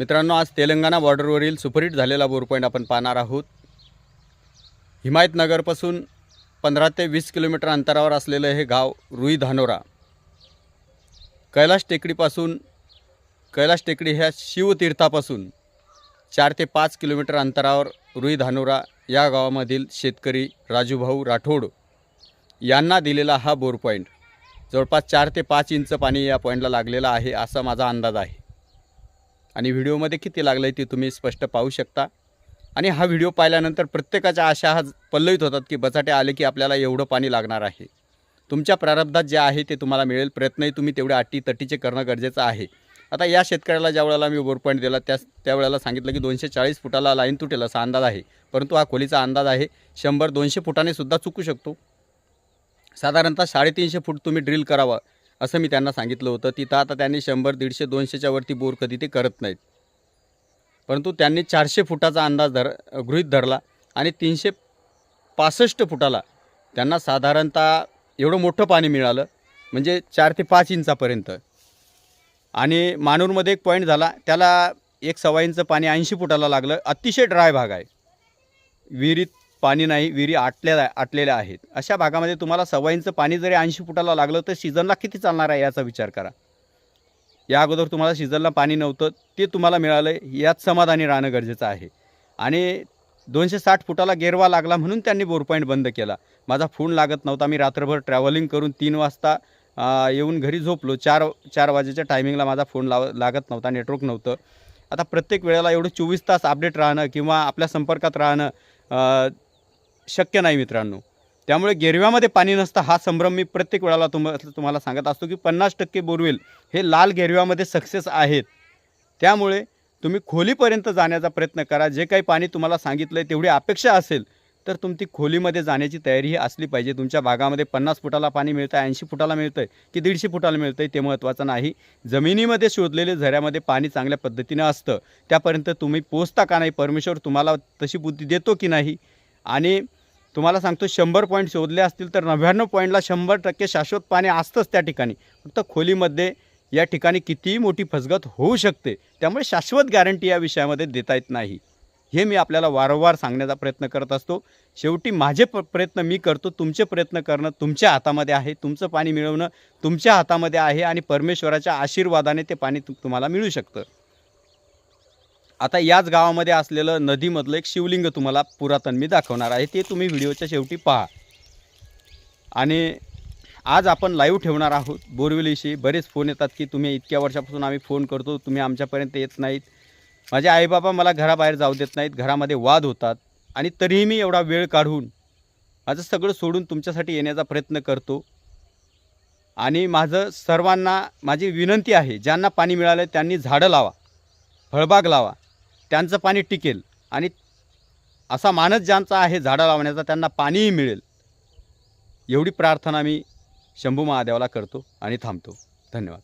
मित्रांनो आज तेलंगणा बॉर्डरवरील सुपरहिट झालेला बोर पॉईंट आपण पाहणार आहोत. हिमायतनगरपासून पंधरा ते वीस किलोमीटर अंतरावर असलेलं हे गाव रुई धानोरा. कैलाश टेकडीपासून कैलाश टेकडी ह्या शिवतीर्थापासून चार ते पाच किलोमीटर अंतरावर रुई धानोरा या गावामधील शेतकरी राजूभाऊ राठोड यांना दिलेला हा बोर पॉईंट. जवळपास चार ते पाच इंच पाणी या पॉईंटला लागलेलं आहे असा माझा अंदाज आहे. आणि व्हिडिओमध्ये किती लागलं आहे ते तुम्ही स्पष्ट पाहू शकता. आणि हा व्हिडिओ पाहिल्यानंतर प्रत्येकाच्या आशा हा पल्लवित होतात की बचाटे आले की आपल्याला एवढं पाणी लागणार आहे. तुमच्या प्रारब्धात जे आहे ते तुम्हाला मिळेल. प्रयत्नही तुम्ही तेवढे अटी तटीचे करणं गरजेचं आहे. आता या शेतकऱ्याला ज्या वेळेला मी बोरपॉईंट दिला त्या त्यावेळेला सांगितलं की दोनशे चाळीस फुटाला लाईन तुटेल असा अंदाज आहे. परंतु हा खोलीचा अंदाज आहे शंभर दोनशे फुटाने सुद्धा चुकू शकतो. साधारणतः साडेतीनशे फूट तुम्ही ड्रिल करावं. असं मी त्यांना सांगितलं होतं. तिथं आता त्यांनी शंभर दीडशे दोनशेच्या वरती बोर कधी ते करत नाहीत. परंतु त्यांनी चारशे फुटाचा अंदाज धर गृहीत धरला आणि तीनशे पासष्ट फुटाला त्यांना साधारणतः एवढं मोठं पाणी मिळालं म्हणजे चार ते पाच इंचापर्यंत. आणि मानूरमध्ये एक पॉईंट झाला त्याला एक सव्वा इंच पाणी ऐंशी फुटाला लागलं. अतिशय ड्राय भाग आहे. विहिरीत पाणी नाही विहिरी आटल्या आटलेल्या आहेत. अशा भागामध्ये तुम्हाला सवाईंचं पाणी जरी ऐंशी फुटाला लागलं तर सीझनला किती चालणार आहे याचा विचार करा. या अगोदर तुम्हाला सीझनला पाणी नव्हतं ते तुम्हाला मिळालं यात समाधानी राहणं गरजेचं आहे. आणि दोनशे साठ फुटाला गेरवा लागला म्हणून त्यांनी बोर पॉईंट बंद केला. माझा फोन लागत नव्हता मी रात्रभर ट्रॅव्हलिंग करून तीन वाजता येऊन घरी झोपलो. चार चार वाजेच्या टायमिंगला माझा फोन लाव लागत नव्हता नेटवर्क नव्हतं. आता प्रत्येक वेळेला एवढं चोवीस तास अपडेट राहणं किंवा आपल्या संपर्कात राहणं शक्य नाही मित्रांनो. त्यामुळे गेरव्यामध्ये पाणी नसतं हा संभ्रम मी प्रत्येक वेळाला तुम तुम्हाला सांगत असतो की पन्नास टक्के बोरवेल हे लाल गेरव्यामध्ये सक्सेस आहेत. त्यामुळे तुम्ही खोलीपर्यंत जाण्याचा प्रयत्न करा. जे काही पाणी तुम्हाला सांगितलं आहे तेवढी अपेक्षा असेल तर तुमची खोलीमध्ये जाण्याची तयारी ही असली पाहिजे. तुमच्या भागामध्ये पन्नास फुटाला पाणी मिळतं आहे ऐंशी फुटाला मिळतं आहे की दीडशे फुटाला मिळतं आहे ते महत्त्वाचं नाही. जमिनीमध्ये शोधलेले झऱ्यामध्ये पाणी चांगल्या पद्धतीनं असतं. त्यापर्यंत तुम्ही पोचता का नाही परमेश्वर तुम्हाला तशी बुद्धी देतो की नाही? आणि तुम्हाला सांगतो शंभर पॉईंट शोधले असतील तर नव्याण्णव पॉईंटला शंभर टक्के शाश्वत पाणी असतंच त्या ठिकाणी. फक्त खोलीमध्ये या ठिकाणी कितीही मोठी फसगत होऊ शकते. त्यामुळे शाश्वत गॅरंटी या विषयामध्ये देता येत नाही. हे मी आपल्याला वारंवार सांगण्याचा प्रयत्न करत असतो. शेवटी माझे प प्रयत्न मी करतो. तुमचे प्रयत्न करणं तुमच्या हातामध्ये आहे. तुमचं पाणी मिळवणं तुमच्या हातामध्ये आहे आणि परमेश्वराच्या आशीर्वादाने ते पाणी तु तुम्हाला मिळू शकतं. आता याच गावामध्ये असलेलं नदीमधलं एक शिवलिंग तुम्हाला पुरातन मी दाखवणार आहे ते तुम्ही व्हिडिओच्या शेवटी पहा. आणि आज आपण लाईव्ह ठेवणार आहोत बोरविलीशी. बरेच फोन येतात की तुम्ही इतक्या वर्षापासून आम्ही फोन करतो तुम्ही आमच्यापर्यंत येत नाहीत. माझे आईबाबा मला घराबाहेर जाऊ देत नाहीत घरामध्ये वाद होतात. आणि तरीही मी एवढा वेळ काढून माझं सगळं सोडून तुमच्यासाठी येण्याचा प्रयत्न करतो. आणि माझं सर्वांना माझी विनंती आहे ज्यांना पाणी मिळालं त्यांनी झाडं लावा फळबाग लावा. त्यांचं पाणी टिकेल. आणि असा मानस ज्यांचा आहे झाडं लावण्याचा त्यांना पाणीही मिळेल. एवढी प्रार्थना मी शंभू महादेवाला करतो आणि थांबतो. धन्यवाद.